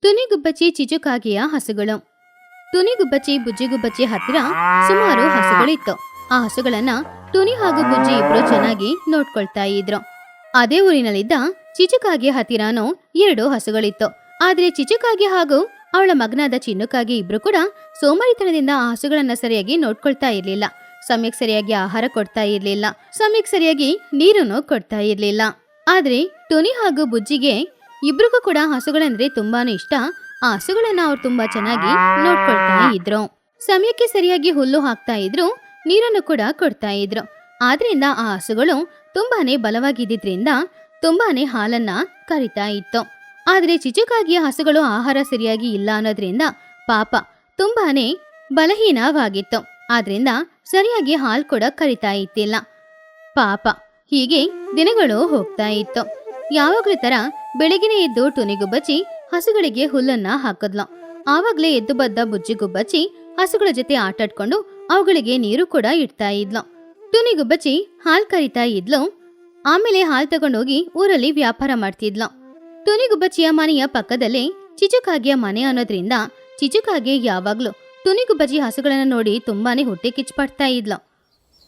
ತುನಿಗುಬ್ಬಚ್ಚಿ ಚಿಚುಕಾಗಿಯ ಹಸುಗಳು. ತುನಿಗುಬ್ಬಚ್ಚಿ ಬುಜ್ಜಿಗುಬ್ಬಚ್ಚಿ ಹತ್ತಿರ ಸುಮಾರು ಹಸುಗಳಿತ್ತು. ಆ ಹಸುಗಳನ್ನ ತುನಿ ಹಾಗೂ ಬುಜ್ಜಿ ಇಬ್ರು ಚೆನ್ನಾಗಿ ನೋಡ್ಕೊಳ್ತಾ ಇದ್ರು. ಅದೇ ಊರಿನಲ್ಲಿದ್ದ ಚಿಚುಕಾಗಿ ಹತ್ತಿರನೂ ಎರಡು ಹಸುಗಳಿತ್ತು. ಆದ್ರೆ ಚಿಚುಕಾಗಿ ಹಾಗೂ ಅವಳ ಮಗನಾದ ಚಿನ್ನುಕಾಗಿ ಇಬ್ರು ಕೂಡ ಸೋಮಾರಿತನದಿಂದ ಆ ಹಸುಗಳನ್ನ ಸರಿಯಾಗಿ ನೋಡ್ಕೊಳ್ತಾ ಇರ್ಲಿಲ್ಲ. ಸಮಯಕ್ಕೆ ಸರಿಯಾಗಿ ಆಹಾರ ಕೊಡ್ತಾ ಇರ್ಲಿಲ್ಲ. ಸಮಯಕ್ಕೆ ಸರಿಯಾಗಿ ನೀರನ್ನು ಕೊಡ್ತಾ ಇರ್ಲಿಲ್ಲ. ಆದ್ರೆ ಟೊನಿ ಹಾಗೂ ಬುಜ್ಜಿಗೆ ಇಬ್ರಿಗೂ ಕೂಡ ಹಸುಗಳಂದ್ರೆ ತುಂಬಾನೇ ಇಷ್ಟ. ಆ ಹಸುಗಳನ್ನ ಅವ್ರು ತುಂಬಾ ಚೆನ್ನಾಗಿ ನೋಡ್ಕೊಳ್ತಾ ಇದ್ರು. ಸಮಯಕ್ಕೆ ಸರಿಯಾಗಿ ಹುಲ್ಲು ಹಾಕ್ತಾ ಇದ್ರು, ನೀರನ್ನು ಕೂಡ ಕೊಡ್ತಾ ಇದ್ರು. ಆದ್ರಿಂದ ಆ ಹಸುಗಳು ತುಂಬಾನೇ ಬಲವಾಗಿದ್ದಿದ್ರಿಂದ ತುಂಬಾನೇ ಹಾಲನ್ನ ಕರಿತಾ ಇತ್ತು. ಆದ್ರೆ ಚಿಚುಕಾಗಿಯ ಹಸುಗಳು ಆಹಾರ ಸರಿಯಾಗಿ ಇಲ್ಲ ಅನ್ನೋದ್ರಿಂದ ಪಾಪ ತುಂಬಾನೇ ಬಲಹೀನವಾಗಿತ್ತು. ಆದ್ರಿಂದ ಸರಿಯಾಗಿ ಹಾಲು ಕೂಡ ಕರಿತಾ ಇತ್ತಿಲ್ಲ ಪಾಪ ಹೀಗೆ ದಿನಗಳು ಹೋಗ್ತಾ ಇತ್ತು. ಯಾವಾಗ್ಲೂ ತರ ಬೆಳಗಿನ ಎದ್ದು ಟುನಿಗುಬ್ಬಚ್ಚಿ ಹಸುಗಳಿಗೆ ಹುಲ್ಲನ್ನ ಹಾಕಿದ್ಲು. ಆವಾಗ್ಲೇ ಎದ್ದು ಬದ್ದ ಬುಜ್ಜಿಗುಬ್ಬಚ್ಚಿ ಹಸುಗಳ ಜೊತೆ ಆಟಾಡ್ಕೊಂಡು ಅವುಗಳಿಗೆ ನೀರು ಕೂಡ ಇಡ್ತಾ ಇದ್ಲು. ಟುನಿಗುಬ್ಬಚ್ಚಿ ಹಾಲ್ ಕರಿತಾ ಇದ್ಲು. ಆಮೇಲೆ ಹಾಲ್ ತಗೊಂಡೋಗಿ ಊರಲ್ಲಿ ವ್ಯಾಪಾರ ಮಾಡ್ತಿದ್ಲು. ಟುನಿಗುಬ್ಬಚ್ಚಿಯ ಮನೆಯ ಪಕ್ಕದಲ್ಲೇ ಚಿಚುಕಾಗಿಯ ಮನೆ ಅನ್ನೋದ್ರಿಂದ ಚಿಚುಕಾಗೆ ಯಾವಾಗ್ಲೂ ಟುನಿಗುಬ್ಬಚ್ಚಿ ಹಸುಗಳನ್ನ ನೋಡಿ ತುಂಬಾನೇ ಹೊಟ್ಟೆ ಕಿಚ್ಚುಪಡ್ತಾ ಇದ್ಲು.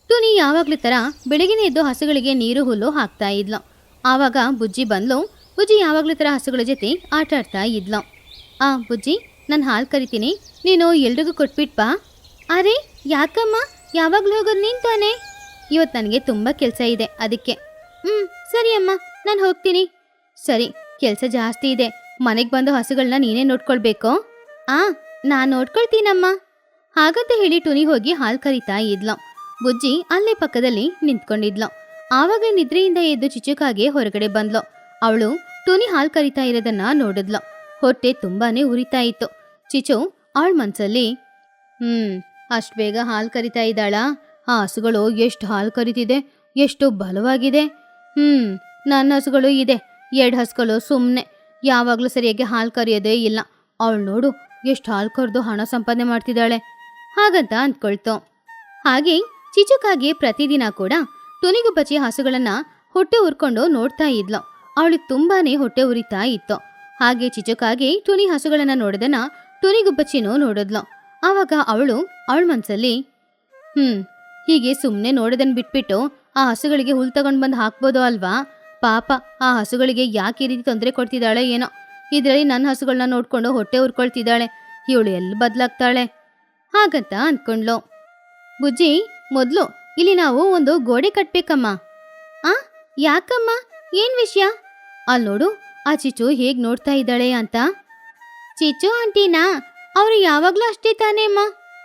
ಟುನಿ ಯಾವಾಗಲೂ ತರ ಬೆಳಗಿನ ಎದ್ದು ಹಸುಗಳಿಗೆ ನೀರು ಹುಲ್ಲು ಹಾಕ್ತಾ ಇದ್ಲು. ಆವಾಗ ಬುಜ್ಜಿ ಬಂದ್ಲು. ಬುಜ್ಜಿ ಯಾವಾಗಲೂ ತರ ಹಸುಗಳ ಜೊತೆ ಆಟ ಆಡ್ತಾ ಇದ್ಲು. ಆ, ಬುಜ್ಜಿ, ನಾನು ಹಾಲು ಕರಿತೀನಿ. ನೀನು ಎಲ್ರಿಗೂ ಕೊಟ್ಬಿಟ್ ಬಾ. ಅರೆ, ಯಾಕಮ್ಮ? ಯಾವಾಗಲೂ ಹೋಗೋದು ನಿಂತಾನೆ ತಾನೆ? ಇವತ್ತು ನನಗೆ ತುಂಬ ಕೆಲಸ ಇದೆ ಅದಕ್ಕೆ. ಹ್ಞೂ ಸರಿ ಅಮ್ಮ, ನಾನು ಹೋಗ್ತೀನಿ. ಸರಿ, ಕೆಲಸ ಜಾಸ್ತಿ ಇದೆ. ಮನೆಗೆ ಬಂದು ಹಸುಗಳನ್ನ ನೀನೇ ನೋಡ್ಕೊಳ್ಬೇಕು? ಆ, ನಾನು ನೋಡ್ಕೊಳ್ತೀನಮ್ಮ. ಹಾಗಂತ ಹೇಳಿ ಟುನಿ ಹೋಗಿ ಹಾಲು ಕರಿತಾ ಇದ್ಲು. ಬುಜ್ಜಿ ಅಲ್ಲೇ ಪಕ್ಕದಲ್ಲಿ ನಿಂತ್ಕೊಂಡಿದ್ಲು. ಆವಾಗ ನಿದ್ರೆಯಿಂದ ಎದ್ದು ಚಿಚುಕಾಗೆ ಹೊರಗಡೆ ಬಂದ್ಲು. ಅವಳು ಟೂನಿ ಹಾಲ್ ಕರಿತಾ ಇರೋದನ್ನ ನೋಡಿದ್ಲು. ಹೊಟ್ಟೆ ತುಂಬಾನೇ ಉರಿತಾ ಇತ್ತು. ಚಿಚು ಅವಳ ಮನ್ಸಲ್ಲಿ, ಹ್ಮ್, ಅಷ್ಟು ಬೇಗ ಹಾಲು ಕರಿತಾ ಇದ್ದಾಳ? ಆ ಹಸುಗಳು ಎಷ್ಟು ಹಾಲು ಕರಿತಿದೆ? ಎಷ್ಟು ಬಲವಾಗಿದೆ? ಹ್ಮ್ ನನ್ನ ಹಸುಗಳು ಇದೆ. ಎರಡು ಹಸುಗಳು ಸುಮ್ಮನೆ ಯಾವಾಗಲೂ ಸರಿಯಾಗಿ ಹಾಲು ಕರೆಯೋದೇ ಇಲ್ಲ. ಅವಳು ನೋಡು, ಎಷ್ಟು ಹಾಲು ಕರೆದು ಹಣ ಸಂಪಾದನೆ ಮಾಡ್ತಿದ್ದಾಳೆ. ಹಾಗಂತ ಅಂದ್ಕೊಳ್ತು. ಹಾಗೆ ಚಿಚುಕಾಗಿ ಪ್ರತಿದಿನ ಕೂಡ ತುನಿಗುಬ್ಬಚ್ಚಿ ಹಸುಗಳನ್ನ ಹೊಟ್ಟೆ ಉರ್ಕೊಂಡು ನೋಡ್ತಾ ಇದ್ಲು. ಅವಳಿಗೆ ತುಂಬಾನೇ ಹೊಟ್ಟೆ ಉರಿತಾ ಇತ್ತು. ಹಾಗೆ ಚಿಚುಕಾಗಿ ತುನಿ ಹಸುಗಳನ್ನ ನೋಡಿದನ ತುನಿಗುಬ್ಬಚ್ಚಿನೂ ನೋಡಿದ್ಲು. ಆವಾಗ ಅವಳು ಅವಳ ಮನ್ಸಲ್ಲಿ, ಹ್ಮ್, ಹೀಗೆ ಸುಮ್ಮನೆ ನೋಡೋದನ್ ಬಿಟ್ಬಿಟ್ಟು ಆ ಹಸುಗಳಿಗೆ ಹುಲ್ ತಗೊಂಡ್ ಬಂದು ಹಾಕ್ಬೋದು ಅಲ್ವಾ? ಪಾಪ, ಆ ಹಸುಗಳಿಗೆ ಯಾಕೆ ಈ ರೀತಿ ತೊಂದರೆ ಕೊಡ್ತಿದ್ದಾಳೆ ಏನೋ? ಇದರಲ್ಲಿ ನನ್ನ ಹಸುಗಳನ್ನ ನೋಡ್ಕೊಂಡು ಹೊಟ್ಟೆ ಉರ್ಕೊಳ್ತಿದ್ದಾಳೆ. ಇವಳು ಎಲ್ಲಿ ಬದಲಾಗ್ತಾಳೆ? ಹಾಗಂತ ಅಂದ್ಕೊಂಡ್ಲು. ಬುಜ್ಜಿ ಮೊದಲು ಇಲ್ಲಿ ನಾವು ಒಂದು ಗೋಡೆ ಕಟ್ಬೇಕಮ್ಮ. ಆ, ಯಾಕಮ್ಮ? ಏನ್ ವಿಷಯ? ಅಲ್ಲಿ ನೋಡು, ಆ ಚಿಚು ಹೇಗ್ ನೋಡ್ತಾ ಇದ್ದಾಳೆ ಅಂತ. ಚಿಚು ಆಂಟಿನಾ, ಅವರು ಯಾವಾಗ್ಲೂ ಅಷ್ಟೇ ತಾನೇ ಅಮ್ಮ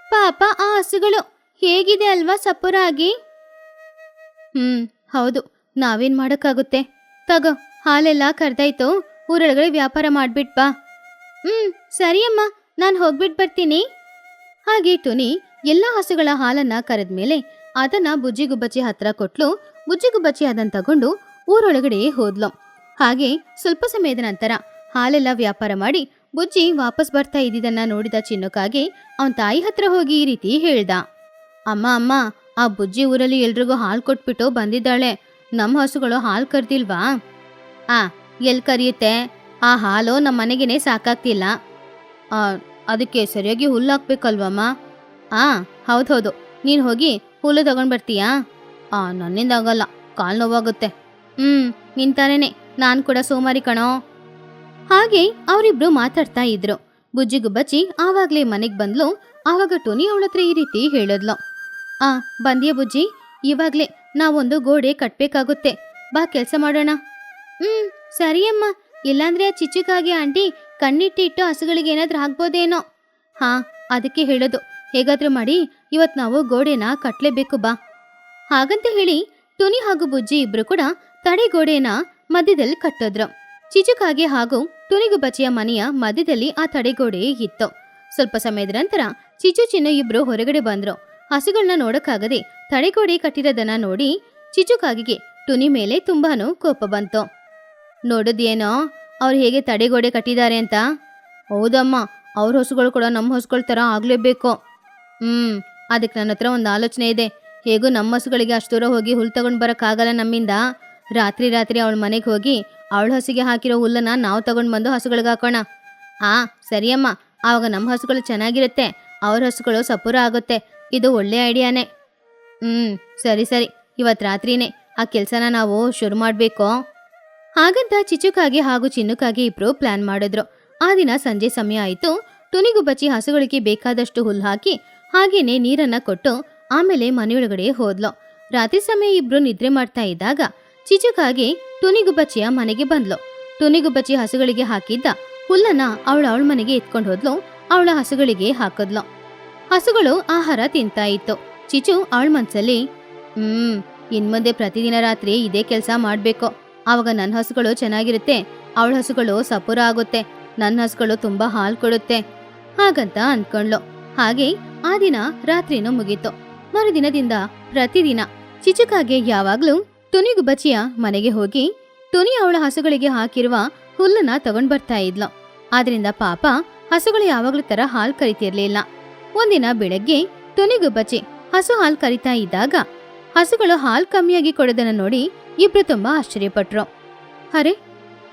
ಪಾಪ ಆ ಹಸುಗಳು ಹೇಗಿದೆ ಅಲ್ವಾ ಸಪುರಾಗಿ ಹ್ಮ್, ಹೌದು, ನಾವೇನ್ ಮಾಡಕ್ಕಾಗುತ್ತೆ. ತಗೋ, ಹಾಲೆಲ್ಲ ಕರ್ದಾಯ್ತು, ಊರೊಳಗಡೆ ವ್ಯಾಪಾರ ಮಾಡ್ಬಿಟ್ ಬಾ. ಹ್ಮ್, ಸರಿಯಮ್ಮ, ನಾನು ಹೋಗ್ಬಿಟ್ ಬರ್ತೀನಿ. ಹಾಗೆ ಟುನಿ ಎಲ್ಲ ಹಸುಗಳ ಹಾಲನ್ನ ಕರೆದ ಮೇಲೆ ಅದನ್ನ ಬುಜ್ಜಿಗುಬ್ಬಚ್ಚಿ ಹತ್ರ ಕೊಟ್ಲು. ಬುಜ್ಜಿಗುಬ್ಬಚ್ಚಿ ಅದನ್ನ ತಗೊಂಡು ಊರೊಳಗಡೆ ಹೋದ್ಲು. ಹಾಗೆ ಸ್ವಲ್ಪ ಸಮಯದ ನಂತರ ಹಾಲೆಲ್ಲ ವ್ಯಾಪಾರ ಮಾಡಿ ಬುಜ್ಜಿ ವಾಪಸ್ ಬರ್ತಾ ಇದ್ದಿದ್ದನ್ನ ನೋಡಿದ ಚಿನ್ನಕ್ಕಾಗಿ ಅವನ್ ತಾಯಿ ಹತ್ರ ಹೋಗಿ ಈ ರೀತಿ ಹೇಳ್ದ. ಅಮ್ಮ ಅಮ್ಮ, ಆ ಬುಜ್ಜಿ ಊರಲ್ಲಿ ಎಲ್ರಿಗೂ ಹಾಲು ಕೊಟ್ಬಿಟ್ಟು ಬಂದಿದ್ದಾಳೆ. ನಮ್ಮ ಹಸುಗಳು ಹಾಲು ಕರ್ದಿಲ್ವಾ? ಆ ಎಲ್ಲಿ ಕರಿಯುತ್ತೆ? ಆ ಹಾಲು ನಮ್ಮ ಮನೆಗೇನೆ ಸಾಕಾಗ್ತಿಲ್ಲ. ಅದಕ್ಕೆ ಸರಿಯಾಗಿ ಹುಲ್ಲು ಹಾಕ್ಬೇಕಲ್ವಮ್ಮ? ಆ, ಹೌದು ಹೌದು. ನೀನು ಹೋಗಿ ಹುಲ್ಲು ತಗೊಂಡು ಬರ್ತೀಯಾ? ಆ, ನನ್ನಿಂದ ಆಗಲ್ಲ. ಕಾಲು ನೋವಾಗುತ್ತೆ. ಹ್ಮ್ ನಿಂತಾನೇನೆ ನಾನು ಕೂಡ ಸೋಮಾರಿ ಕಣೋ. ಹಾಗೆ ಅವರಿಬ್ರು ಮಾತಾಡ್ತಾ ಇದ್ರು. ಬುಜ್ಜಿಗುಬ್ಬಚ್ಚಿ ಆವಾಗ್ಲೇ ಮನೆಗ್ ಬಂದ್ಲು. ಆವಾಗ ಟೋನಿ ಅವಳ ಹತ್ರ ಈ ರೀತಿ ಹೇಳಿದ್ಲು. ಆ, ಬಂದ್ಯ ಬುಜ್ಜಿ? ಇವಾಗ್ಲೇ ನಾವೊಂದು ಗೋಡೆ ಕಟ್ಬೇಕಾಗುತ್ತೆ. ಬಾ, ಕೆಲಸ ಮಾಡೋಣ. ಹ್ಮ್, ಸರಿ ಅಮ್ಮ. ಇಲ್ಲಾಂದ್ರೆ ಆ ಚಿಚ್ಚುಕಾಗಿ ಆಂಟಿ ಕಣ್ಣಿಟ್ಟಿಟ್ಟು ಹಸುಗಳಿಗೆ ಏನಾದರೂ ಆಗ್ಬೋದೇನೋ ಹಾ, ಅದಕ್ಕೆ ಹೇಳೋದು. ಹೇಗಾದ್ರೂ ಮಾಡಿ ಇವತ್ ನಾವು ಗೋಡೆನ ಕಟ್ಲೇಬೇಕು ಬಾ. ಹಾಗಂತ ಹೇಳಿ ಟುನಿ ಹಾಗೂ ಬುಜ್ಜಿ ಇಬ್ರು ಕೂಡ ತಡೆ ಗೋಡೆನ ಮಧ್ಯದಲ್ಲಿ ಕಟ್ಟೋದ್ರು. ಚಿಚುಕಾಗೆ ಹಾಗೂ ಟುನಿಗುಬ್ಬಚ್ಚಿಯ ಮನೆಯ ಮಧ್ಯದಲ್ಲಿ ಆ ತಡೆಗೋಡೆ ಇತ್ತು. ಸ್ವಲ್ಪ ಸಮಯದ ನಂತರ ಚಿಚು ಚಿನ್ನ ಇಬ್ರು ಹೊರಗಡೆ ಬಂದ್ರು. ಹಸುಗಳನ್ನ ನೋಡಕ್ಕಾಗದೆ ತಡೆಗೋಡೆ ಕಟ್ಟಿರೋದನ್ನ ನೋಡಿ ಚಿಚುಕಾಗಿಗೆ ಟುನಿ ಮೇಲೆ ತುಂಬಾನು ಕೋಪ ಬಂತು. ನೋಡೋದೇನೋ ಅವ್ರು ಹೇಗೆ ತಡೆಗೋಡೆ ಕಟ್ಟಿದ್ದಾರೆ ಅಂತ? ಹೌದಮ್ಮ, ಅವ್ರ ಹಸುಗಳು ಕೂಡ ನಮ್ಮ ಹಸುಗಳ ಥರ ಆಗ್ಲೇಬೇಕು. ಹ್ಮ್, ಅದಕ್ಕೆ ನನ್ನ ಹತ್ರ ಒಂದು ಆಲೋಚನೆ ಇದೆ. ಹೇಗೂ ನಮ್ಮ ಹಸುಗಳಿಗೆ ಅಷ್ಟು ದೂರ ಹೋಗಿ ಹುಲ್ ತಗೊಂಡು ಬರೋಕ್ಕಾಗಲ್ಲ ನಮ್ಮಿಂದ. ರಾತ್ರಿ ರಾತ್ರಿ ಅವಳ ಮನೆಗೆ ಹೋಗಿ ಅವಳ ಹಸುಗೆ ಹಾಕಿರೋ ಹುಲ್ಲನ್ನ ನಾವು ತಗೊಂಡು ಬಂದು ಹಸುಗಳಿಗೆ ಹಾಕೋಣ. ಆ, ಸರಿಯಮ್ಮ, ಆವಾಗ ನಮ್ಮ ಹಸುಗಳು ಚೆನ್ನಾಗಿರುತ್ತೆ. ಅವ್ರ ಹಸುಗಳು ಸಪೂರ ಆಗುತ್ತೆ. ಇದು ಒಳ್ಳೆ ಐಡಿಯಾನೇ. ಹ್ಮ್, ಸರಿ ಸರಿ. ಇವತ್ತು ರಾತ್ರಿನೇ ಆ ಕೆಲಸನ ನಾವು ಶುರು ಮಾಡಬೇಕು. ಹಾಗಂತ ಚಿಚುಕಾಗಿ ಹಾಗೂ ಚಿನ್ನುಕಾಗಿ ಇಬ್ರು ಪ್ಲಾನ್ ಮಾಡಿದ್ರು. ಆ ದಿನ ಸಂಜೆ ಸಮಯ ಆಯಿತು. ತುನಿಗು ಬಚ್ಚಿ ಹಸುಗಳಿಗೆ ಬೇಕಾದಷ್ಟು ಹುಲ್ಲು ಹಾಕಿ ಹಾಗೇನೆ ನೀರನ್ನ ಕೊಟ್ಟು ಆಮೇಲೆ ಮನೆಯೊಳಗಡೆ ಹೋದ್ಲು. ರಾತ್ರಿ ಸಮಯ ಇಬ್ರು ನಿದ್ರೆ ಮಾಡ್ತಾ ಇದ್ದಾಗ ಚಿಚುಕಾಗಿ ತುನಿಗು ಬಚ್ಚಿಯ ಮನೆಗೆ ಬಂದ್ಲು. ತುನಿಗು ಬಚ್ಚಿ ಹಸುಗಳಿಗೆ ಹಾಕಿದ್ದ ಹುಲ್ಲನ್ನ ಅವಳ ಅವಳ ಮನೆಗೆ ಎತ್ಕೊಂಡು ಹೋದ್ಲು. ಅವಳ ಹಸುಗಳಿಗೆ ಹಾಕದ್ಲು. ಹಸುಗಳು ಆಹಾರ ತಿಂತಾ ಇತ್ತು. ಚಿಚು ಅವಳ ಮನ್ಸಲ್ಲಿ, ಹ್ಮ್ ಇನ್ಮುಂದೆ ಪ್ರತಿದಿನ ರಾತ್ರಿ ಇದೇ ಕೆಲಸ ಮಾಡ್ಬೇಕು. ಆವಾಗ ನನ್ನ ಹಸುಗಳು ಚೆನ್ನಾಗಿರುತ್ತೆ. ಅವಳ ಹಸುಗಳು ಸಪುರ ಆಗುತ್ತೆ. ನನ್ನ ಹಸುಗಳು ತುಂಬಾ ಹಾಲು ಕೊಡುತ್ತೆ. ಹಾಗಂತ ಅನ್ಕೊಂಡ್ಲು ಹಾಗೆ ಆ ದಿನ ರಾತ್ರಿನೂ ಮುಗೀತು. ಮರುದಿನದಿಂದ ಪ್ರತಿದಿನ ಚಿಚುಕಾಗೆ ಯಾವಾಗ್ಲೂ ಬಚ್ಚಿಯ ಮನೆಗೆ ಹೋಗಿ ತುನಿ ಅವಳ ಹಸುಗಳಿಗೆ ಹಾಕಿರುವ ಹುಲ್ಲನ್ನ ತಗೊಂಡ್ ಬರ್ತಾ ಇದ್ಲು. ಆದ್ರಿಂದ ಪಾಪ ಹಸುಗಳು ಯಾವಾಗ್ಲೂ ತರ ಹಾಲ್ ಕರಿತಿರ್ಲಿಲ್ಲ. ಒಂದಿನ ಬೆಳಗ್ಗೆ ಬಚ್ಚಿ ಹಸು ಹಾಲ್ ಕರಿತಾ ಇದ್ದಾಗ ಹಸುಗಳು ಹಾಲ್ ಕಮ್ಮಿಯಾಗಿ ಕೊಡೋದನ್ನ ನೋಡಿ ಇಬ್ರು ತುಂಬಾ ಆಶ್ಚರ್ಯಪಟ್ರು. ಅರೆ,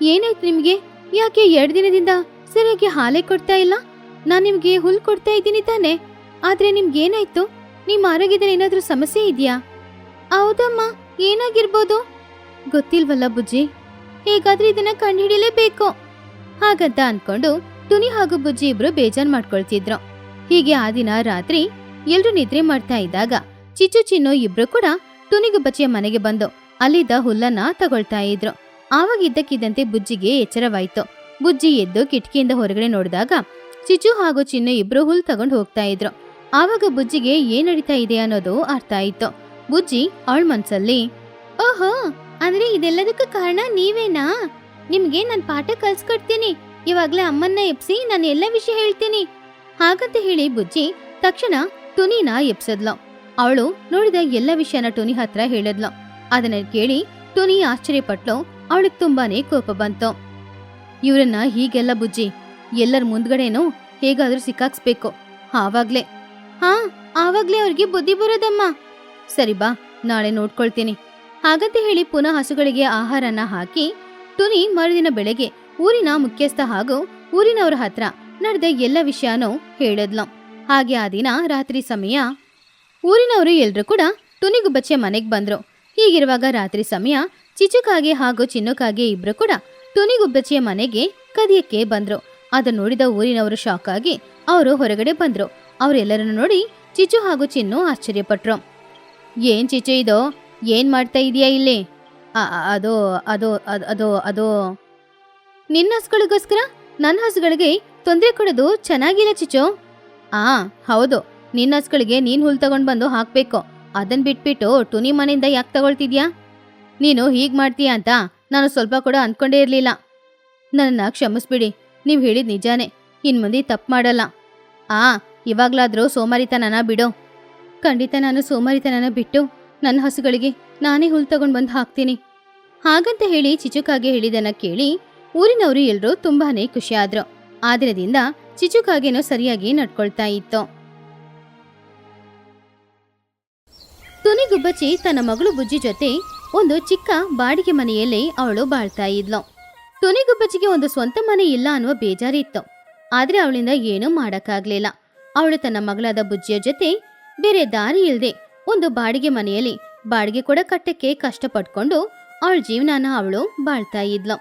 ಏನಾಯ್ತು ನಿಮ್ಗೆ? ಯಾಕೆ ಎರಡ್ ದಿನದಿಂದ ಸರಿಯಾಗಿ ಹಾಲೇ ಕೊಡ್ತಾ ಇಲ್ಲ? ನಾನ್ ನಿಮ್ಗೆ ಹುಲ್ ಕೊಡ್ತಾ ಇದ್ದೀನಿ ತಾನೆ. ಆದ್ರೆ ನಿಮ್ಗೇನಾಯ್ತು? ನಿಮ್ಮ ಆರೋಗ್ಯದಲ್ಲಿ ಏನಾದ್ರೂ ಸಮಸ್ಯೆ ಇದೆಯಾ? ಹೌದಮ್ಮ, ಏನಾಗಿರ್ಬೋದು? ಗೊತ್ತಿಲ್ವಲ್ಲ ಬುಜ್ಜಿ? ಹೇಗಾದ್ರೆ ಇದನ್ನ ಕಂಡುಹಿಡಿಯಲೇಬೇಕು. ಹಾಗಂತ ಅನ್ಕೊಂಡು ತುನಿ ಹಾಗೂ ಬುಜ್ಜಿ ಇಬ್ರು ಬೇಜಾರ್ ಮಾಡ್ಕೊಳ್ತಿದ್ರು. ಹೀಗೆ ಆ ದಿನ ರಾತ್ರಿ ಎಲ್ರು ನಿದ್ರೆ ಮಾಡ್ತಾ ಇದ್ದಾಗ ಚಿಚ್ಚು ಚಿನ್ನು ಇಬ್ರು ಕೂಡ ತುನಿಗು ಬಚ್ಚಿಯ ಮನೆಗೆ ಬಂದು ಅಲ್ಲಿದ್ದ ಹುಲ್ಲನ್ನ ತಗೊಳ್ತಾ ಇದ್ರು. ಆವಾಗ ಇದ್ದಕ್ಕಿದ್ದಂತೆ ಬುಜ್ಜಿಗೆ ಎಚ್ಚರವಾಯ್ತು. ಬುಜ್ಜಿ ಎದ್ದು ಕಿಟಕಿಯಿಂದ ಹೊರಗಡೆ ನೋಡಿದಾಗ ಚಿಚ್ಚು ಹಾಗೂ ಚಿನ್ನು ಇಬ್ರು ಹುಲ್ ತಗೊಂಡು ಹೋಗ್ತಾ ಇದ್ರು. ಆವಾಗ ಬುಜ್ಜಿಗೆ ಏನ್ ನಡೀತಾ ಇದೆ ಅನ್ನೋದು ಅರ್ಥ ಆಯ್ತು. ಬುಜ್ಜಿ ಅವಳ ಮನ್ಸಲ್ಲಿ, ಓಹೋ ಅಂದ್ರೆ ಇದೆಲ್ಲದಕ್ಕೂ ಕಾರಣ ನೀವೇನಾ? ನಿಮ್ಗೆ ನಾನ್ ಪಾಠ ಕಲ್ಸ್ಕೊಡ್ತೀನಿ. ಇವಾಗ್ಲೇ ಅಮ್ಮನ್ನ ಎಪ್ಸಿ ನಾನು ಎಲ್ಲ ವಿಷಯ ಹೇಳ್ತೀನಿ. ಹಾಗಂತ ಹೇಳಿ ಬುಜ್ಜಿ ತಕ್ಷಣ ಟುನಿನ ಎಪ್ಸದ್ಲು ಅವಳು ನೋಡಿದ ಎಲ್ಲ ವಿಷಯನ ಟುನಿ ಹತ್ರ ಹೇಳಿದ್ಲು. ಅದನ್ನ ಕೇಳಿ ಟುನಿ ಆಶ್ಚರ್ಯಪಟ್ಲು. ಅವಳಿಗೆ ತುಂಬಾನೇ ಕೋಪ ಬಂತು. ಇವ್ರನ್ನ ಹೀಗೆಲ್ಲ ಬುಜ್ಜಿ, ಎಲ್ಲರ ಮುಂದ್ಗಡೆನೂ ಹೇಗಾದ್ರೂ ಸಿಕ್ಕಾಕ್ಸ್ಬೇಕು. ಆವಾಗ್ಲೇ ಹಾ, ಆವಾಗ್ಲೇ ಅವ್ರಿಗೆ ಬುದ್ಧಿ ಬರೋದಮ್ಮ. ಸರಿ ಬಾ, ನಾಳೆ ನೋಡ್ಕೊಳ್ತೀನಿ. ಹಾಗಂತ ಹೇಳಿ ಪುನಃ ಹಸುಗಳಿಗೆ ಆಹಾರನ ಹಾಕಿ ಟುನಿ ಮರುದಿನ ಬೆಳಗ್ಗೆ ಊರಿನ ಮುಖ್ಯಸ್ಥ ಹಾಗೂ ಊರಿನವರ ಹತ್ರ ನಡೆದ ಎಲ್ಲ ವಿಷಯನೂ ಹೇಳಿದ್ಲು. ಹಾಗೆ ಆ ದಿನ ರಾತ್ರಿ ಸಮಯ ಊರಿನವರು ಎಲ್ಲರೂ ಕೂಡ ಟುನಿಗು ಬಚ್ಚೆ ಮನೆಗೆ ಬಂದ್ರು. ಹೀಗಿರುವಾಗ ರಾತ್ರಿ ಸಮಯ ಚಿಚುಕಾಗೆ ಹಾಗೂ ಚಿನ್ನುಕಾಗೆ ಇಬ್ರು ಕೂಡ ಟುನಿಗುಬ್ಬಚ್ಚಿಯ ಮನೆಗೆ ಕದಿಯಕ್ಕೆ ಬಂದ್ರು. ಅದನ್ನ ನೋಡಿದ ಊರಿನವರು ಶಾಕ್ ಆಗಿ ಅವರು ಹೊರಗಡೆ ಬಂದ್ರು. ಅವರೆಲ್ಲರನ್ನು ನೋಡಿ ಚಿಚು ಹಾಗೂ ಚಿನ್ನು ಆಶ್ಚರ್ಯಪಟ್ರು. ಏನ್ ಚಿಚು ಇದು? ಏನ್ ಮಾಡ್ತಾ ಇದೀಯಾ ಇಲ್ಲಿ? ಅದೋ, ಅದು ಅದು ಅದು ನಿನ್ನ ಹಸುಗಳಿಗೋಸ್ಕರ? ನನ್ನ ಹಸುಗಳಿಗೆ ತೊಂದರೆ ಕೊಡೋದು ಚೆನ್ನಾಗಿಲ್ಲ ಚಿಚು. ಆ, ಹೌದು. ನಿನ್ನ ಹಸುಗಳಿಗೆ ನೀನ್ ಹುಲ್ ತಗೊಂಡ್ ಬಂದು ಹಾಕ್ಬೇಕು. ಅದನ್ ಬಿಟ್ಬಿಟ್ಟು ಟುನಿ ಮನೆಯಿಂದ ಯಾಕೆ ತಗೊಳ್ತಿದ್ಯಾ? ನೀನು ಹೀಗ್ ಮಾಡ್ತೀಯ ಅಂತ ನಾನು ಸ್ವಲ್ಪ ಕೂಡ ಅನ್ಕೊಂಡೇ ಇರ್ಲಿಲ್ಲ. ನನ್ನ ಕ್ಷಮಿಸ್ಬಿಡಿ. ನೀವು ಹೇಳಿದ್ ನಿಜಾನೇ. ಇನ್ ಮುಂದೆ ತಪ್ಪು ಮಾಡಲ್ಲ. ಆ ಇವಾಗ್ಲಾದ್ರೂ ಸೋಮಾರಿತನನ ಬಿಡು. ಖಂಡಿತ ನಾನು ಸೋಮಾರಿತನನ ಬಿಟ್ಟು ನನ್ನ ಹಸುಗಳಿಗೆ ನಾನೇ ಹುಲ್ ತಗೊಂಡು ಬಂದು ಹಾಕ್ತೀನಿ. ಹಾಗಂತ ಹೇಳಿ ಚಿಚುಕಾಗೆ ಹೇಳಿದನ ಕೇಳಿ ಊರಿನವರು ಎಲ್ಲರೂ ತುಂಬಾನೇ ಖುಷಿಯಾದ್ರು. ಆದ್ರದಿಂದ ಚಿಚುಕಾಗೇನೋ ಸರಿಯಾಗಿ ನಡ್ಕೊಳ್ತಾ ಇತ್ತು. ತುನಿಗುಬ್ಬಚ್ಚಿ ತನ್ನ ಮಗಳು ಬುಜ್ಜಿ ಜೊತೆ ಒಂದು ಚಿಕ್ಕ ಬಾಡಿಗೆ ಮನೆಯಲ್ಲಿ ಅವಳು ಬಾಳ್ತಾ ಇದ್ಲು. ತುನಿಗುಬ್ಬಚ್ಚಿಗೆ ಒಂದು ಸ್ವಂತ ಮನೆ ಇಲ್ಲ ಅನ್ನುವ ಬೇಜಾರಿತ್ತು. ಆದ್ರೆ ಅವಳಿಂದ ಏನೂ ಮಾಡಕ್ಕಾಗ್ಲಿಲ್ಲ. ಅವಳು ತನ್ನ ಮಗಳಾದ ಬುಜ್ಜಿಯ ಜೊತೆ ಬೇರೆ ದಾರಿ ಇಲ್ಲದೆ ಒಂದು ಬಾಡಿಗೆ ಮನೆಯಲ್ಲಿ ಬಾಡಿಗೆ ಕೂಡ ಕಟ್ಟಕ್ಕೆ ಕಷ್ಟಪಟ್ಕೊಂಡು ಅವಳ ಜೀವನಾನ ಅವಳು ಬಾಳ್ತಾ ಇದ್ಲು.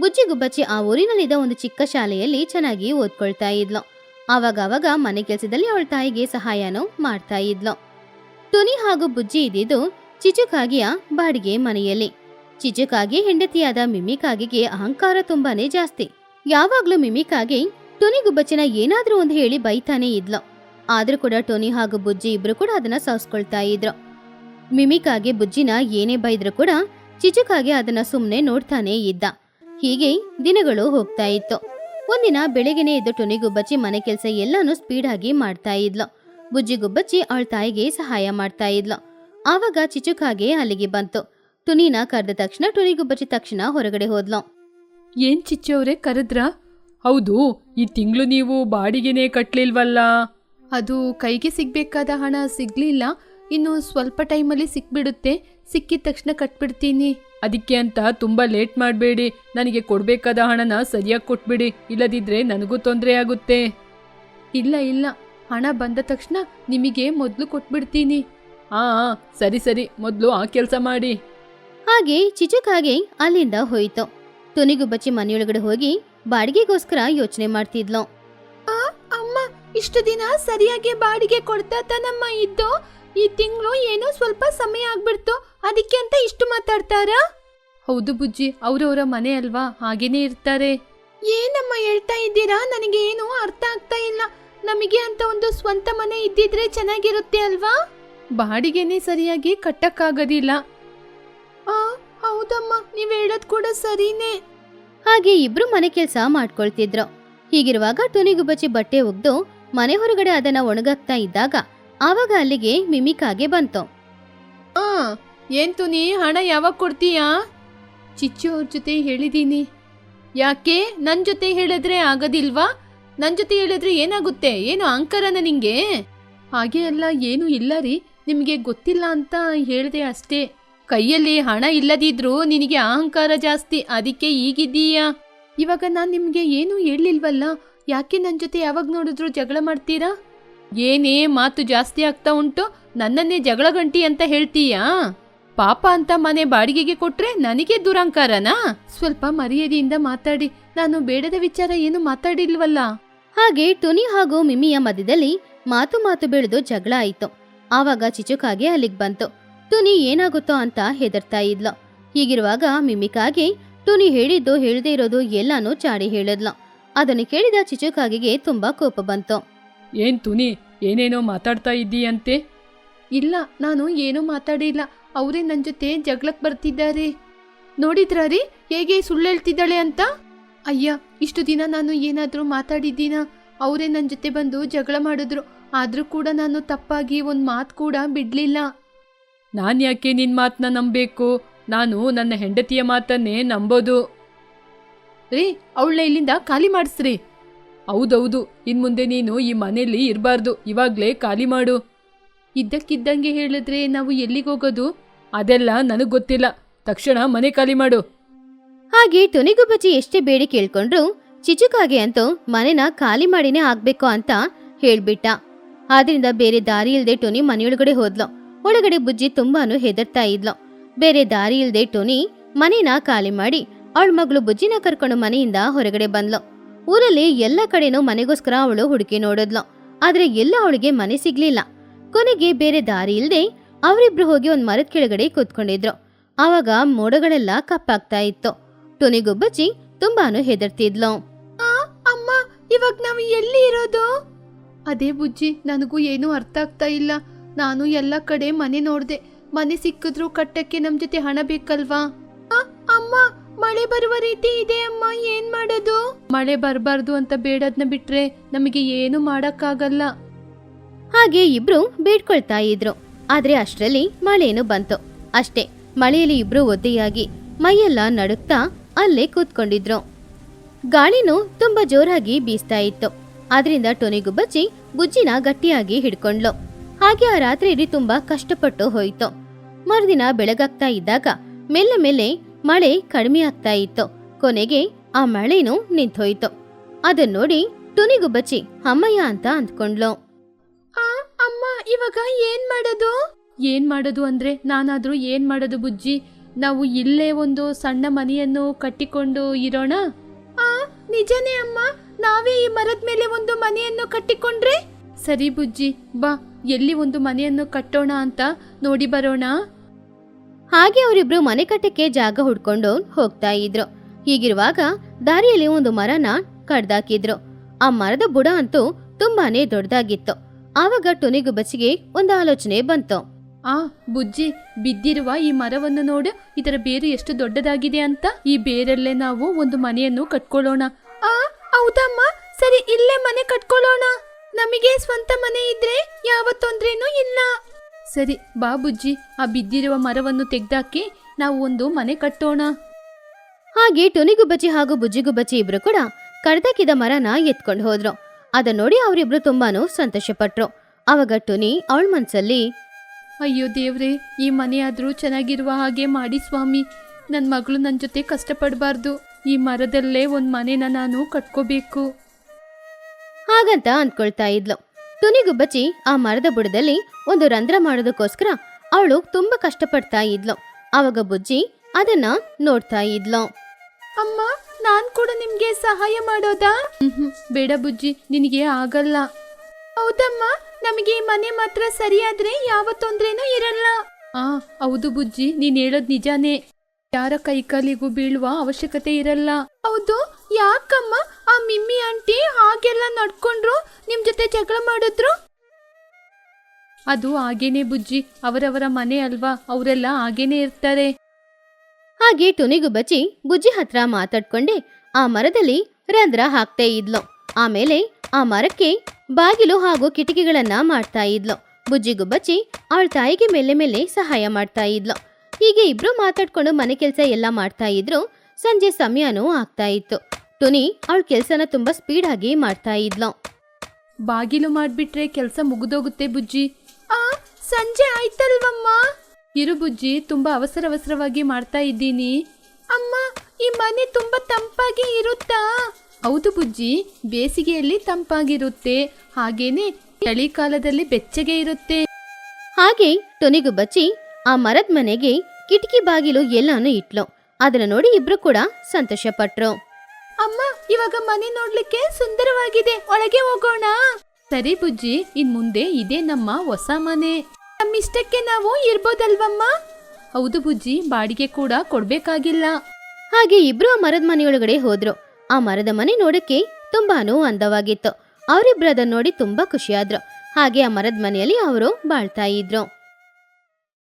ಬುಜ್ಜಿ ಗುಬ್ಬಚ್ಚಿ ಆ ಊರಿನಲ್ಲಿದ್ದ ಒಂದು ಚಿಕ್ಕ ಶಾಲೆಯಲ್ಲಿ ಚೆನ್ನಾಗಿ ಓದ್ಕೊಳ್ತಾ ಇದ್ಲು. ಆವಾಗವಾಗ ಮನೆ ಕೆಲಸದಲ್ಲಿ ಅವಳ ತಾಯಿಗೆ ಸಹಾಯನೂ ಮಾಡ್ತಾ ಇದ್ಲು. ಟುನಿ ಹಾಗೂ ಬುಜ್ಜಿ ಇದ್ದಿದ್ದು ಚಿಚುಕಾಗಿಯ ಬಾಡಿಗೆ ಮನೆಯಲ್ಲಿ. ಚಿಚುಕಾಗಿ ಹೆಂಡತಿಯಾದ ಮಿಮಿಕಾಗಿಗೆ ಅಹಂಕಾರ ತುಂಬಾನೇ ಜಾಸ್ತಿ. ಯಾವಾಗ್ಲೂ ಮಿಮಿಕಾಗಿ ಟುನಿ ಗುಬ್ಬಚ್ಚಿನ ಏನಾದ್ರೂ ಒಂದು ಹೇಳಿ ಬೈತಾನೆ ಇದ್ಲು. ಆದ್ರೂ ಕೂಡ ಟೋನಿ ಹಾಗೂ ಬುಜ್ಜಿ ಇಬ್ರು ಕೂಡ ಅದನ್ನ ಸವಸ್ಕೊಳ್ತಾ ಇದ್ರು. ಮಿಮಿಕಾಗೆ ಬುಜ್ಜಿನ ಏನೇ ಬೈದ್ರು ಕೂಡ ಚಿಚುಕಾಗೆ ಅದನ್ನ ಸುಮ್ನೆ ನೋಡ್ತಾನೆ ಇದ್ದ. ಹೀಗೆ ದಿನಗಳು ಹೋಗ್ತಾ ಇತ್ತು. ಒಂದಿನ ಬೆಳಗ್ಗೆನೆ ಎದ್ದು ಟೊನಿ ಗುಬ್ಬಚ್ಚಿ ಮನೆ ಕೆಲಸ ಎಲ್ಲಾನು ಸ್ಪೀಡ್ ಆಗಿ ಮಾಡ್ತಾ ಇದ್ಲು. ಬುಜ್ಜಿ ಗುಬ್ಬಚ್ಚಿ ಅವಳ ತಾಯಿಗೆ ಸಹಾಯ ಮಾಡ್ತಾ ಇದ್ಲು. ಆವಾಗ ಚಿಚುಕಾಗೆ ಅಲ್ಲಿಗೆ ಬಂತು. ಟುನಿನ ಕರೆದ ತಕ್ಷಣ ಟುನಿ ಗುಬ್ಬಚ್ಚಿ ತಕ್ಷಣ ಹೊರಗಡೆ ಹೋದ್ಲು. ಏನ್ ಚಿಚ್ಚು ಅವರೇ, ಕರೆದ್ರಾ? ಹೌದು ಈ ತಿಂಗಳು ನೀವು ಬಾಡಿಗೆನೇ ಕಟ್ಟಲಿಲ್ವಲ್ಲ ಅದು ಕೈಗೆ ಸಿಗ್ಬೇಕಾದ ಹಣ ಸಿಗ್ಲಿಲ್ಲ ಇನ್ನು ಸ್ವಲ್ಪ ಟೈಮಲ್ಲಿ ಸಿಕ್ಬಿಡುತ್ತೆ ಸಿಕ್ಕಿದ ತಕ್ಷಣ ಕಟ್ಬಿಡ್ತೀನಿ. ಅದಕ್ಕೆ ಅಂತ ತುಂಬ ಲೇಟ್ ಮಾಡಬೇಡಿ ನನಗೆ ಕೊಡಬೇಕಾದ ಹಣನ ಸರಿಯಾಗಿ ಕೊಟ್ಬಿಡಿ ಇಲ್ಲದಿದ್ರೆ ನನಗೂ ತೊಂದರೆ ಆಗುತ್ತೆ. ಇಲ್ಲ ಇಲ್ಲ ಹಣ ಬಂದ ತಕ್ಷಣ ನಿಮಗೆ ಮೊದಲು ಕೊಟ್ಬಿಡ್ತೀನಿ. ಆ ಸರಿ ಸರಿ ಮೊದಲು ಆ ಕೆಲಸ ಮಾಡಿ. ಹಾಗೆ ಚಿಚುಕಾಗೆ ಅಲ್ಲಿಂದ ಹೋಯಿತು. ತುನಿಗುಬ್ಬಚ್ಚಿ ಮನೆಯೊಳಗಡೆ ಹೋಗಿ ಬಾಡಿಗೆಗೋಸ್ಕರ ಯೋಚನೆ ಮಾಡ್ತಿದ್ಲು. ಅಮ್ಮ ಇಷ್ಟು ದಿನ ಸರಿಯಾಗಿ ಬಾಡಿಗೆ ಕೊಡ್ತಾ ತಾನಮ್ಮ ಇದ್ದು ಈ ತಿಂಗಳು ಏನೋ ಸ್ವಲ್ಪ ಸಮಯ ಆಗ್ಬಿಡ್ತು. ಅದಕ್ಕೆ ಅಂತ ಇಷ್ಟು ಮಾತಾಡ್ತಾರಾ? ಹೌದು ಬುಜ್ಜಿ ಅವರವರ ಮನೆ ಅಲ್ವಾ? ಹಾಗೇನೇ ಇರ್ತಾರೆ. ಏನಮ್ಮ ಹೇಳ್ತಾ ಇದ್ದೀರಾ? ನನಗೆ ಏನು ಅರ್ಥ ಆಗ್ತಾ ಇಲ್ಲ. ನಮಗೆ ಅಂತ ಒಂದು ಸ್ವಂತ ಮನೆ ಇದ್ದಿದ್ರೆ ಚೆನ್ನಾಗಿರುತ್ತೆ ಅಲ್ವಾ? ಬಾಡಿಗೆನೇ ಸರಿಯಾಗಿ ಕಟ್ಟಕ್ಕಾಗೋದಿಲ್ಲ. ಆ ಹೌದಮ್ಮ ನೀವ್ ಹೇಳೋದ್ ಕೂಡ ಸರಿನೇ. ಹಾಗೆ ಇಬ್ರು ಮನೆ ಕೆಲಸ ಮಾಡ್ಕೊಳ್ತಿದ್ರು. ಹೀಗಿರುವಾಗ ತುನಿಗುಬ್ಬಚ್ಚಿ ಬಟ್ಟೆ ಒಗ್ದು ಮನೆ ಹೊರಗಡೆ ಅದನ್ನ ಒಣಗಾಕ್ತಾ ಇದ್ದಾಗ ಆವಾಗ ಅಲ್ಲಿಗೆ ಮಿಮಿಕಾಗೆ ಬಂತು. ಆ, ಏನ್ ತುನಿ ಹಣ ಯಾವಾಗ ಕೊಡ್ತೀಯಾ? ಚಿಚ್ಚು ಅವ್ರ ಜೊತೆ ಹೇಳಿದೀನಿ. ಯಾಕೆ? ನನ್ ಜೊತೆ ಹೇಳಿದ್ರೆ ಆಗೋದಿಲ್ವಾ? ನನ್ ಜೊತೆ ಹೇಳಿದ್ರೆ ಏನಾಗುತ್ತೆ? ಏನು ಅಹಂಕಾರನ ನಿಂಗೆ? ಹಾಗೆ ಅಲ್ಲ, ಏನು ಇಲ್ಲ ರೀ. ನಿಮಗೆ ಗೊತ್ತಿಲ್ಲ ಅಂತ ಹೇಳಿದೆ ಅಷ್ಟೇ. ಕೈಯಲ್ಲಿ ಹಣ ಇಲ್ಲದಿದ್ರೂ ನಿನಗೆ ಅಹಂಕಾರ ಜಾಸ್ತಿ, ಅದಕ್ಕೆ ಈಗಿದ್ದೀಯಾ? ಇವಾಗ ನಾನ್ ನಿಮ್ಗೆ ಏನು ಹೇಳಿಲ್ವಲ್ಲ ಯಾಕೆ ನನ್ನ ಜೊತೆ ಯಾವಾಗ ನೋಡಿದ್ರು ಜಗಳ ಮಾಡ್ತೀರಾ? ಏನೇ ಮಾತು ಜಾಸ್ತಿ ಆಗ್ತಾ ಉಂಟು, ನನ್ನನ್ನೇ ಜಗಳ ಗಂಟಿ ಅಂತ ಹೇಳ್ತೀಯಾ? ಪಾಪ ಅಂತ ಮನೆ ಬಾಡಿಗೆಗೆ ಕೊಟ್ರೆ ನನಗೆ ದುರಂಕಾರನಾ ಸ್ವಲ್ಪ ಮರ್ಯಾದೆಯಿಂದ ಮಾತಾಡಿ, ನಾನು ಬೇಡದ ವಿಚಾರ ಏನು ಮಾತಾಡಿಲ್ವಲ್ಲ? ಹಾಗೆ ಟುನಿ ಹಾಗೂ ಮಿಮಿಯ ಮಧ್ಯದಲ್ಲಿ ಮಾತು ಮಾತು ಬೆಳೆದು ಜಗಳ ಆಯಿತು. ಆವಾಗ ಚಿಚುಕಾಗೆ ಅಲ್ಲಿಗೆ ಬಂತು. ಟುನಿ ಏನಾಗುತ್ತೋ ಅಂತ ಹೆದರ್ತಾ ಇದ್ಲ. ಹೀಗಿರುವಾಗ ಮಿಮಿಕಾಗೆ ಟುನಿ ಹೇಳಿದ್ದು ಹೇಳದೇ ಇರೋದು ಎಲ್ಲಾನು ಚಾಡಿ ಹೇಳಿದ್ಲು. ಅದನ್ನು ಕೇಳಿದ ಚಿಚುಕಾಗಿಗೆ ತುಂಬಾ ಕೋಪ ಬಂತು. ಏನ್ ತುನಿ ಏನೇನೋ ಮಾತಾಡ್ತಾ ಇದ್ದೀಯಂತೆ? ಇಲ್ಲ ನಾನು ಏನೂ ಮಾತಾಡಿಲ್ಲ. ಅವರೇ ನನ್ನ ಜೊತೆ ಜಗಳಕ್ ಬರ್ತಿದ್ದಾರೆ. ನೋಡಿದ್ರಾ ರೀ ಹೇಗೆ ಸುಳ್ಳು ಹೇಳ್ತಿದ್ದಾಳೆ ಅಂತ? ಅಯ್ಯ ಇಷ್ಟು ದಿನ ನಾನು ಏನಾದರೂ ಮಾತಾಡಿದ್ದೀನ? ಅವರೇ ನನ್ನ ಜೊತೆ ಬಂದು ಜಗಳ ಮಾಡಿದ್ರು. ಆದರೂ ಕೂಡ ನಾನು ತಪ್ಪಾಗಿ ಒಂದು ಮಾತು ಕೂಡ ಬಿಡ್ಲಿಲ್ಲ. ನಾನ್ ಯಾಕೆ ನಿನ್ ಮಾತನ್ನ ನಂಬಬೇಕು? ನಾನು ನನ್ನ ಹೆಂಡತಿಯ ಮಾತನ್ನೇ ನಂಬೋದು. ರೀ, ಅವಳನ್ನ ಇಲ್ಲಿಂದ ಖಾಲಿ ಮಾಡಿಸ್ರಿ. ಹೌದೌದು ಇನ್ ಮುಂದೆ ನೀನು ಈ ಮನೆಯಲ್ಲಿ ಇರಬಾರ್ದು. ಇವಾಗ್ಲೇ ಖಾಲಿ ಮಾಡು. ಇದ್ದಕ್ಕಿದ್ದಂಗೆ ಹೇಳಿದ್ರೆ ನಾವು ಎಲ್ಲಿಗೆ ಹೋಗೋದು? ಅದೆಲ್ಲ ನನಗೆ ಗೊತ್ತಿಲ್ಲ. ತಕ್ಷಣ ಮನೆ ಖಾಲಿ ಮಾಡು. ಹಾಗೆ ಟುನಿಗುಬ್ಬಚ್ಚಿ ಎಷ್ಟೇ ಬೇಡಿ ಕೇಳ್ಕೊಂಡ್ರು ಚಿಚುಕಾಗೆ ಅಂತ ಮನೆನ ಖಾಲಿ ಮಾಡಿನೇ ಆಗ್ಬೇಕು ಅಂತ ಹೇಳ್ಬಿಟ್ಟ. ಆದ್ರಿಂದ ಬೇರೆ ದಾರಿ ಇಲ್ಲದೆ ಟೊನಿ ಮನೆಯೊಳಗಡೆ ಹೋದ್ಲು. ಒಳಗಡೆ ಬುಜ್ಜಿ ತುಂಬಾನು ಹೆದರ್ತಾ ಇದ್ಲು. ಬೇರೆ ದಾರಿ ಇಲ್ದೆ ಟೋನಿ ಮನೇನ ಖಾಲಿ ಮಾಡಿ ಅವಳ ಮಗಳು ಬುಜ್ಜಿನ ಕರ್ಕೊಂಡು ಮನೆಯಿಂದ ಹೊರಗಡೆ ಬಂದ್ಲು. ಊರಲ್ಲಿ ಎಲ್ಲ ಕಡೆನೂ ಮನೆಗೋಸ್ಕರ ಅವಳು ಹುಡುಕಿ ನೋಡಿದ್ಲು. ಆದ್ರೆ ಎಲ್ಲ ಅವಳಿಗೆ ಮನೆ ಸಿಗ್ಲಿಲ್ಲ. ಕೊನೆಗೆ ಬೇರೆ ದಾರಿ ಇಲ್ದೆ ಅವರಿಬ್ರು ಹೋಗಿ ಒಂದ್ ಮರದ ಕೆಳಗಡೆ ಕೂತ್ಕೊಂಡಿದ್ರು. ಆವಾಗ ಮೋಡಗಳೆಲ್ಲ ಕಪ್ಪಾಗ್ತಾ ಇತ್ತು. ಟುನಿಗುಬ್ಬಚ್ಚಿ ತುಂಬಾನು ಹೆದರ್ತಿದ್ಲು. ಅಮ್ಮ, ಇವಾಗ ನಾವು ಎಲ್ಲಿ ಇರೋದು? ಅದೇ ಬುಜ್ಜಿ, ನನಗೂ ಏನೂ ಅರ್ಥ ಆಗ್ತಾ ಇಲ್ಲ. ನಾನು ಎಲ್ಲ ಕಡೆ ಮನೆ ನೋಡ್ದೆ. ಮನೆ ಸಿಕ್ಕಿದ್ರು ಕಟ್ಟಕ್ಕೆ ನಮ್ ಜೊತೆ ಹಣ ಬೇಕಲ್ವಾ? ಅಮ್ಮ, ಮಳೆ ಬರುವ ರೀತಿ ಇದೆ ಅಮ್ಮ, ಏನ್ ಮಾಡೋದು? ಮಳೆ ಬರಬಾರ್ದು ಅಂತ ಬೇಡದ್ನ ಬಿಟ್ರೆ ನಮಗೆ ಏನು ಮಾಡಕ್ಕಾಗಲ್ಲ. ಹಾಗೆ ಇಬ್ರು ಬೇಡ್ಕೊಳ್ತಾ ಇದ್ರು. ಆದ್ರೆ ಅಷ್ಟರಲ್ಲಿ ಮಳೆನು ಬಂತು. ಅಷ್ಟೇ, ಮಳೆಯಲ್ಲಿ ಇಬ್ರು ಒದ್ದೆಯಾಗಿ ಮೈಯೆಲ್ಲ ನಡುಕ್ತಾ ಅಲ್ಲೇ ಕೂತ್ಕೊಂಡಿದ್ರು. ಗಾಳಿನೂ ತುಂಬಾ ಜೋರಾಗಿ ಬೀಸ್ತಾ ಇತ್ತು. ಆದ್ರಿಂದ ಟೊನಿಗುಬ್ಬಚ್ಚಿ ಬುಜ್ಜಿನ ಗಟ್ಟಿಯಾಗಿ ಹಿಡ್ಕೊಂಡ್ಲು ಹಾಗೆ ಆ ರಾತ್ರಿ ಇಡೀ ತುಂಬಾ ಕಷ್ಟಪಟ್ಟು ಹೋಯಿತು. ಮರುದಿನ ಬೆಳಗಾಗ್ತಾ ಇದ್ದಾಗ ಮೆಲ್ಲ ಮೆಲ್ಲೆ ಮಳೆ ಕಡಿಮೆ ಆಗ್ತಾ ಇತ್ತು. ಕೊನೆಗೆ ಆ ಮಳೆನೂ ನಿಂತೋಯ್ತು. ಅದನ್ ನೋಡಿ ಟುನಿಗುಬ್ಬಚ್ಚಿ ಅಮ್ಮಯ್ಯ ಅಂತ ಅಂದ್ಕೊಂಡ್ಲು ಆ ಅಮ್ಮ ಇವಾಗ ಏನ್ ಮಾಡೋದು? ಏನ್ ಮಾಡೋದು ಅಂದ್ರೆ ನಾನಾದ್ರೂ ಏನ್ ಮಾಡೋದು ಬುಜ್ಜಿ? ನಾವು ಇಲ್ಲೇ ಒಂದು ಸಣ್ಣ ಮನೆಯನ್ನು ಕಟ್ಟಿಕೊಂಡು ಇರೋಣ? ಆ ನಿಜನೇ ಅಮ್ಮ. ನಾವೇ ಈ ಮರದ ಮೇಲೆ ಒಂದು ಮನೆಯನ್ನು ಕಟ್ಟಿಕೊಂಡ್ರೆ? ಸರಿ ಬುಜ್ಜಿ ಬಾ. ಎಲ್ಲಿ ಒಂದು ಮನೆಯನ್ನು ಕಟ್ಟೋಣ ಅಂತ ನೋಡಿ ಬರೋಣ? ಹಾಗೆ ಅವರಿಬ್ರು ಮನೆ ಕಟ್ಟಕ್ಕೆ ಜಾಗ ಹುಡ್ಕೊಂಡು ಹೋಗ್ತಾ ಇದ್ರು. ಹೀಗಿರುವಾಗ ದಾರಿಯಲ್ಲಿ ಒಂದು ಮರನ ಕಡ್ದಾಕಿದ್ರು. ಆ ಮರದ ಬುಡ ಅಂತೂ ತುಂಬಾನೇ ದೊಡ್ಡದಾಗಿತ್ತು. ಆವಾಗ ಟೊನಿಗುಬ್ಬಚ್ಚಿಗೆ ಒಂದು ಆಲೋಚನೆ ಬಂತು. ಆ ಬುಜ್ಜಿ ಬಿದ್ದಿರುವ ಈ ಮರವನ್ನು ನೋಡು. ಇದರ ಬೇರು ಎಷ್ಟು ದೊಡ್ಡದಾಗಿದೆ ಅಂತ. ಈ ಬೇರಲ್ಲೇ ನಾವು ಒಂದು ಮನೆಯನ್ನು ಕಟ್ಕೊಳ್ಳೋಣ. ಆ ಹೌದಮ್ಮ. ಸರಿ ಇಲ್ಲೇ ಮನೆ ಕಟ್ಕೊಳ್ಳೋಣ. ನಮಗೆ ಸ್ವಂತ ಮನೆ ಇದ್ರೆ ಯಾವ ತೊಂದ್ರೆನೂ ಇಲ್ಲ. ಸರಿ ಬಾ ಬುಜ್ಜಿ. ಆ ಬಿದ್ದಿರುವ ಮರವನ್ನು ತೆಗ್ದಾಕಿ ನಾವು ಒಂದು ಮನೆ ಕಟ್ಟೋಣ. ಹಾಗೆ ಟೊನಿಗುಬ್ಬಚ್ಚಿ ಹಾಗೂ ಬುಜ್ಜಿಗುಬ್ಬಚ್ಚಿ ಇಬ್ರು ಕೂಡ ಕಡ್ದಾಕಿದ ಮರನ ಎತ್ಕೊಂಡು ಹೋದ್ರು. ಅದನ್ನ ನೋಡಿ ಅವರಿಬ್ರು ತುಂಬಾನು ಸಂತೋಷಪಟ್ರು. ಅವಾಗ ಟೊನಿ ಅವಳ ಮನ್ಸಲ್ಲಿ ಅಯ್ಯೋ ದೇವ್ರೆ ಈ ಮನೆ ಆದ್ರೂ ಚೆನ್ನಾಗಿರುವ ಹಾಗೆ ಮಾಡಿ ಸ್ವಾಮಿ. ನನ್ನ ಮಗಳು ನನ್ನ ಜೊತೆ ಕಷ್ಟಪಡಬಾರ್ದು. ಈ ಮರದಲ್ಲೇ ಒಂದು ಮನೆನ ನಾನು ಕಟ್ಕೋಬೇಕು. ಹಾಗಂತ ಅಂದ್ಕೊಳ್ತಾ ಇದ್ಲು. ತುನಿಗುಬ್ಬಚ್ಚಿ ಆ ಮರದ ಬುಡದಲ್ಲಿ ಒಂದು ರಂಧ್ರ ಮಾಡೋದಕ್ಕೋಸ್ಕರ ಅವಳು ತುಂಬಾ ಕಷ್ಟಪಡ್ತಾ ಇದ್ಲು. ಅವಾಗ ಬುಜ್ಜಿ ಅದನ್ನ ನೋಡ್ತಾ ಇದ್ಲು. ಅಮ್ಮ ನಾನ್ ಕೂಡ ನಿಮ್ಗೆ ಸಹಾಯ ಮಾಡೋದಾ? ಬೇಡ ಬುಜ್ಜಿ ನಿನಗೆ ಆಗಲ್ಲ. ಹೌದಮ್ಮ ನಮಗೆ ಈ ಮನೆ ಮಾತ್ರ ಸರಿಯಾದ್ರೆ ಯಾವ ತೊಂದ್ರೆನೂ ಇರಲ್ಲ. ಆ ಹೌದು ಬುಜ್ಜಿ ನೀನ್ ಹೇಳೋದ್ ನಿಜಾನೇ. ಯಾರ ಕೈಕಾಲಿಗೂ ಬೀಳುವ ಅವಶ್ಯಕತೆ ಇರಲ್ಲ. ಹೌದು, ಯಾಕಮ್ಮ? ಆ ಮಿಮ್ಮಿ ಆಂಟಿ ಹಾಗೆಲ್ಲ ನಡ್ಕೊಂಡ್ರು? ನಿಮ್ ಜೊತೆ ಜಗಳ ಮಾಡಿದ್ರು? ಅದು ಹಾಗೇನೆ ಬುಜ್ಜಿ. ಅವರವರ ಮನೆ ಅಲ್ವಾ? ಅವರೆಲ್ಲ ಹಾಗೇನೆ ಇರ್ತಾರೆ. ಹಾಗೆ ಟುನಿಗುಬ್ಬಚ್ಚಿ ಬುಜ್ಜಿ ಹತ್ರ ಮಾತಾಡ್ಕೊಂಡೆ. ಆ ಮರದಲ್ಲಿ ರಂಧ್ರ ಹಾಕ್ತಾ ಇದ್ಲು. ಆಮೇಲೆ ಆ ಮರಕ್ಕೆ ಬಾಗಿಲು ಹಾಗೂ ಕಿಟಕಿಗಳನ್ನ ಮಾಡ್ತಾ ಇದ್ಲು. ಬುಜ್ಜಿಗುಬ್ಬಚ್ಚಿ ಅವಳ ತಾಯಿಗೆ ಮೇಲೆ ಮೇಲೆ ಸಹಾಯ ಮಾಡ್ತಾ ಇದ್ಲು. ಹೀಗೆ ಇಬ್ರು ಮಾತಾಡ್ಕೊಂಡು ಮನೆ ಕೆಲಸ ಎಲ್ಲ ಮಾಡ್ತಾ ಇದ್ರು. ಸಂಜೆ ಸಮಯನೂ ಆಗ್ತಾ ಇತ್ತು. ಟುನಿ ಅವಳ ಕೆಲಸನ ತುಂಬಾ ಸ್ಪೀಡ್ ಆಗಿ ಮಾಡ್ತಾ ಇದ್ಲು. ಬಾಗಿಲು ಮಾಡ್ಬಿಟ್ರೆ ಕೆಲಸ ಮುಗಿದೋಗುತ್ತೆ ಬುಜ್ಜಿ. ಆ ಸಂಜೆ ಆಯ್ತಲ್ವಮ್ಮ? ಇರು ಬುಜ್ಜಿ ತುಂಬಾ ಅವಸರ ಅವಸರವಾಗಿ ಮಾಡ್ತಾ ಇದ್ದೀನಿ. ಅಮ್ಮ ಈ ಮನೆ ತುಂಬಾ ತಂಪಾಗಿ ಇರುತ್ತಾ? ಹೌದು ಬುಜ್ಜಿ ಬೇಸಿಗೆಯಲ್ಲಿ ತಂಪಾಗಿರುತ್ತೆ. ಹಾಗೇನೆ ಚಳಿಕಾಲದಲ್ಲಿ ಬೆಚ್ಚಗೆ ಇರುತ್ತೆ. ಹಾಗೆ ಟೊನಿಗುಬ್ಬಚ್ಚಿ ಆ ಮರದ ಮನೆಗೆ ಕಿಟಕಿ ಬಾಗಿಲು ಎಲ್ಲಾನು ಇಟ್ಲು. ಅದನ್ನ ನೋಡಿ ಇಬ್ರು ಕೂಡ ಸಂತೋಷ ಪಟ್ರು ಅಮ್ಮ ಇವಾಗ ಮನೆ ನೋಡ್ಲಿಕ್ಕೆ ಸುಂದರವಾಗಿದೆ. ಒಳಗೆ ಹೋಗೋಣ. ಸರಿ ಬುಜ್ಜಿ ಇನ್ ಮುಂದೆ ಇದೇ ನಮ್ಮ ಹೊಸ ಮನೆ. ನಮ್ಮಿಷ್ಟಕ್ಕೆ ನಾವು ಇರ್ಬೋದಲ್ವಮ್ಮ? ಹೌದು ಬುಜ್ಜಿ ಬಾಡಿಗೆ ಕೂಡ ಕೊಡ್ಬೇಕಾಗಿಲ್ಲ. ಹಾಗೆ ಇಬ್ರು ಆ ಮರದ ಮನೆಯೊಳಗಡೆ ಹೋದ್ರು. ಆ ಮರದ ಮನೆ ನೋಡಕ್ಕೆ ತುಂಬಾನು ಅಂದವಾಗಿತ್ತು. ಅವರಿಬ್ರು ಅದನ್ನ ನೋಡಿ ತುಂಬಾ ಖುಷಿಯಾದ್ರು. ಹಾಗೆ ಆ ಮರದ ಮನೆಯಲ್ಲಿ ಅವರು ಬಾಳ್ತಾ ಇದ್ರು.